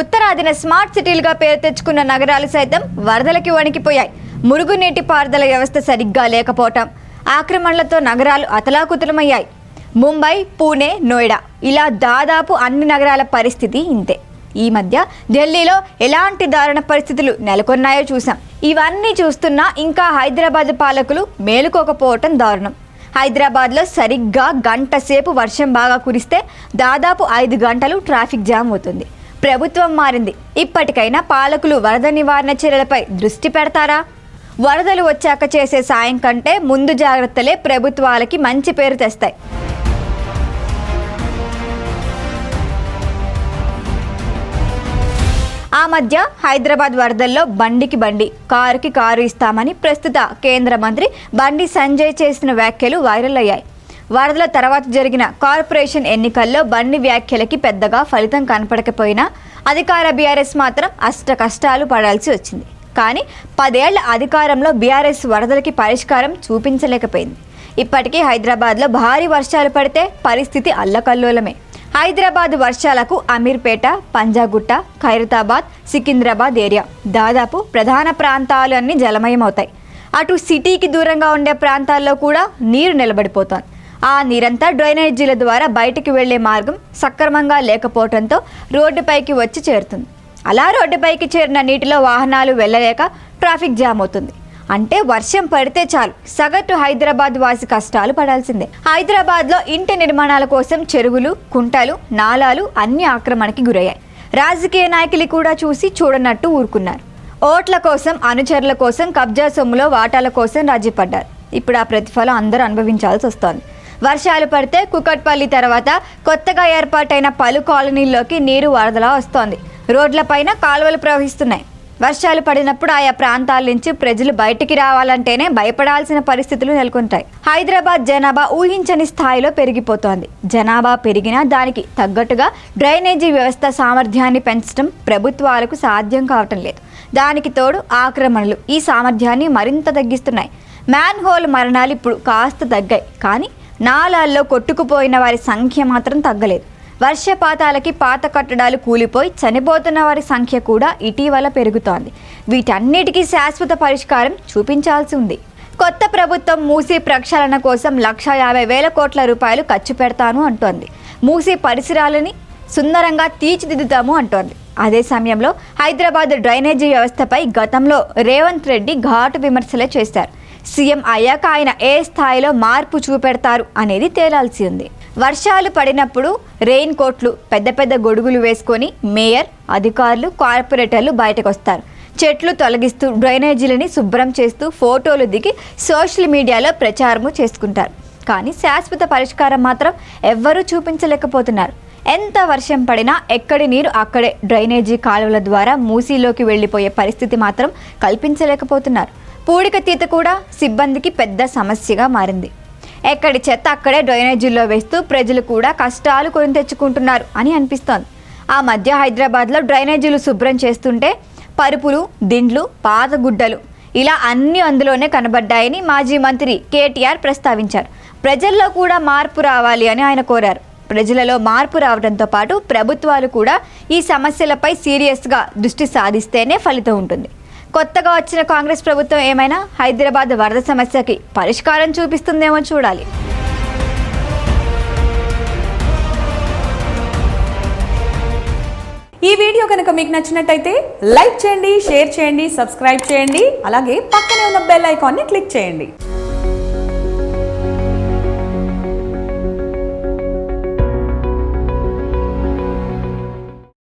ఉత్తరాదిన smart సిటీలుగా పేరు తెచ్చుకున్న నగరాలు సైతం వరదలకి వణికిపోయాయి. మురుగునీటి పారుదల వ్యవస్థ సరిగ్గా లేకపోవటం ఆక్రమణలతో నగరాలు అతలాకుతలమయ్యాయి. ముంబై పూణే నోయిడా ఇలా దాదాపు అన్ని నగరాల పరిస్థితి ఇంతే. ఈ మధ్య ఢిల్లీలో ఎలాంటి దారుణ పరిస్థితులు నెలకొన్నాయో చూసాం ఇవన్నీ చూస్తున్నా ఇంకా హైదరాబాద్ పాలకులు మేలుకోకపోవటం దారుణం. హైదరాబాద్లో సరిగ్గా గంట సేపు వర్షం బాగా కురిస్తే దాదాపు ఐదు గంటలు ట్రాఫిక్ జామ్ అవుతుంది. ప్రభుత్వం మారింది. ఇప్పటికైనా పాలకులు వరద నివారణ చర్యలపై దృష్టి పెడతారా? వరదలు వచ్చాక చేసే సాయం కంటే ముందు జాగ్రత్తలే ప్రభుత్వాలకి మంచి పేరు తెస్తాయి. ఆ మధ్య హైదరాబాద్ వరదల్లో బండికి బండి కారుకి కారు ఇస్తామని ప్రస్తుత కేంద్ర మంత్రి బండి సంజయ్ చేసిన వ్యాఖ్యలు వైరల్ అయ్యాయి. వరదల తర్వాత జరిగిన కార్పొరేషన్ ఎన్నికల్లో బండి వ్యాఖ్యలకి పెద్దగా ఫలితం కనపడకపోయినా అధికార బీఆర్ఎస్ మాత్రం అష్ట కష్టాలు పడాల్సి వచ్చింది. కానీ పదేళ్ళ అధికారంలో బీఆర్ఎస్ వరదలకి పరిష్కారం చూపించలేకపోయింది. ఇప్పటికీ హైదరాబాద్లో భారీ వర్షాలు పడితే పరిస్థితి అల్లకల్లోలమే. హైదరాబాద్ వర్షాలకు అమీర్పేట పంజాగుట్ట ఖైరతాబాద్ సికింద్రాబాద్ ఏరియా దాదాపు ప్రధాన ప్రాంతాలు అన్ని జలమయమవుతాయి. అటు సిటీకి దూరంగా ఉండే ప్రాంతాల్లో కూడా నీరు నిలబడిపోతాను ఆ నీరంతా డ్రైనేజీల ద్వారా బయటికి వెళ్ళే మార్గం సక్రమంగా లేకపోవడంతో రోడ్డుపైకి వచ్చి చేరుతుంది. అలా రోడ్డుపైకి చేరిన నీటిలో వాహనాలు వెళ్ళలేక ట్రాఫిక్ జామ్ అవుతుంది. అంటే వర్షం పడితే చాలు. సగటు హైదరాబాద్ వాసి కష్టాలు పడాల్సిందే. హైదరాబాద్లో ఇంటి నిర్మాణాల కోసం చెరువులు కుంటలు నాలాలు అన్ని ఆక్రమణకి గురయ్యాయి. రాజకీయ నాయకులు కూడా చూసి చూడనట్టు ఊరుకున్నారు. ఓట్ల కోసం అనుచరుల కోసం కబ్జా సొమ్ములో వాటాల కోసం రాజీపడ్డారు. ఇప్పుడు ఆ ప్రతిఫలం అందరూ అనుభవించాల్సి వస్తోంది. వర్షాలు పడితే కుకట్పల్లి తర్వాత కొత్తగా ఏర్పాటైన పలు కాలనీల్లోకి నీరు వరదలా వస్తోంది. రోడ్లపైన కాలువలు ప్రవహిస్తున్నాయి. వర్షాలు పడినప్పుడు ఆయా ప్రాంతాల నుంచి ప్రజలు బయటికి రావాలంటేనే భయపడాల్సిన పరిస్థితులు నెలకొంటాయి. హైదరాబాద్ జనాభా ఊహించని స్థాయిలో పెరిగిపోతోంది. జనాభా పెరిగినా దానికి తగ్గట్టుగా డ్రైనేజీ వ్యవస్థ సామర్థ్యాన్ని పెంచడం ప్రభుత్వాలకు సాధ్యం కావటం లేదు. దానికి తోడు ఆక్రమణలు ఈ సామర్థ్యాన్ని మరింత తగ్గిస్తున్నాయి. మ్యాన్ హోల్ మరణాలు ఇప్పుడు కాస్త తగ్గాయి. కానీ నాలాల్లో కొట్టుకుపోయిన వారి సంఖ్య మాత్రం తగ్గలేదు. వర్షపాతాలకి పాత కట్టడాలు కూలిపోయి చనిపోతున్న వారి సంఖ్య కూడా ఇటీవల పెరుగుతోంది. వీటన్నిటికీ శాశ్వత పరిష్కారం చూపించాల్సి ఉంది. కొత్త ప్రభుత్వం మూసీ ప్రక్షాళన కోసం లక్ష యాభై వేల కోట్ల రూపాయలు ఖర్చు పెడతాను అంటోంది. మూసీ పరిసరాలని సుందరంగా తీర్చిదిద్దుతాము అంటోంది. అదే సమయంలో హైదరాబాద్ డ్రైనేజీ వ్యవస్థపై గతంలో రేవంత్ రెడ్డి ఘాటు విమర్శలే చేశారు. సీఎం అయ్యాక ఆయన ఏ స్థాయిలో మార్పు చూపెడతారు అనేది తేలాల్సి ఉంది. వర్షాలు పడినప్పుడు రెయిన్ కోట్లు పెద్ద పెద్ద గొడుగులు వేసుకొని మేయర్ అధికారులు కార్పొరేటర్లు బయటకు వస్తారు చెట్లు తొలగిస్తూ డ్రైనేజీలని శుభ్రం చేస్తూ ఫోటోలు దిగి సోషల్ మీడియాలో ప్రచారము చేసుకుంటారు. కానీ శాశ్వత పరిష్కారం మాత్రం ఎవ్వరూ చూపించలేకపోతున్నారు. ఎంత వర్షం పడినా ఎక్కడి నీరు అక్కడే డ్రైనేజీ కాలువల ద్వారా మూసీలోకి వెళ్ళిపోయే పరిస్థితి మాత్రం కల్పించలేకపోతున్నారు. పూడిక తీత కూడా సిబ్బందికి పెద్ద సమస్యగా మారింది. ఎక్కడి చెత్త అక్కడే డ్రైనేజీల్లో వేస్తూ ప్రజలు కూడా కష్టాలు కొని తెచ్చుకుంటున్నారు అని అనిపిస్తోంది. ఆ మధ్య హైదరాబాద్లో డ్రైనేజీలు శుభ్రం చేస్తుంటే పరుపులు దిండ్లు పాత గుడ్డలు ఇలా అన్ని అందులోనే కనబడ్డాయని మాజీ మంత్రి కేటీఆర్ ప్రస్తావించారు. ప్రజల్లో కూడా మార్పు రావాలి అని ఆయన కోరారు. ప్రజలలో మార్పు రావడంతో పాటు ప్రభుత్వాలు కూడా ఈ సమస్యలపై సీరియస్గా దృష్టి సాధిస్తేనే ఫలితం ఉంటుంది. కొత్తగా వచ్చిన కాంగ్రెస్ ప్రభుత్వం ఏమైనా హైదరాబాద్ వరద సమస్యకి పరిష్కారం చూపిస్తుందేమో చూడాలి. ఈ వీడియో కనుక మీకు నచ్చినట్టయితే లైక్ చేయండి షేర్ చేయండి సబ్స్క్రైబ్ చేయండి అలాగే పక్కనే ఉన్న బెల్ ఐకాన్ని క్లిక్ చేయండి.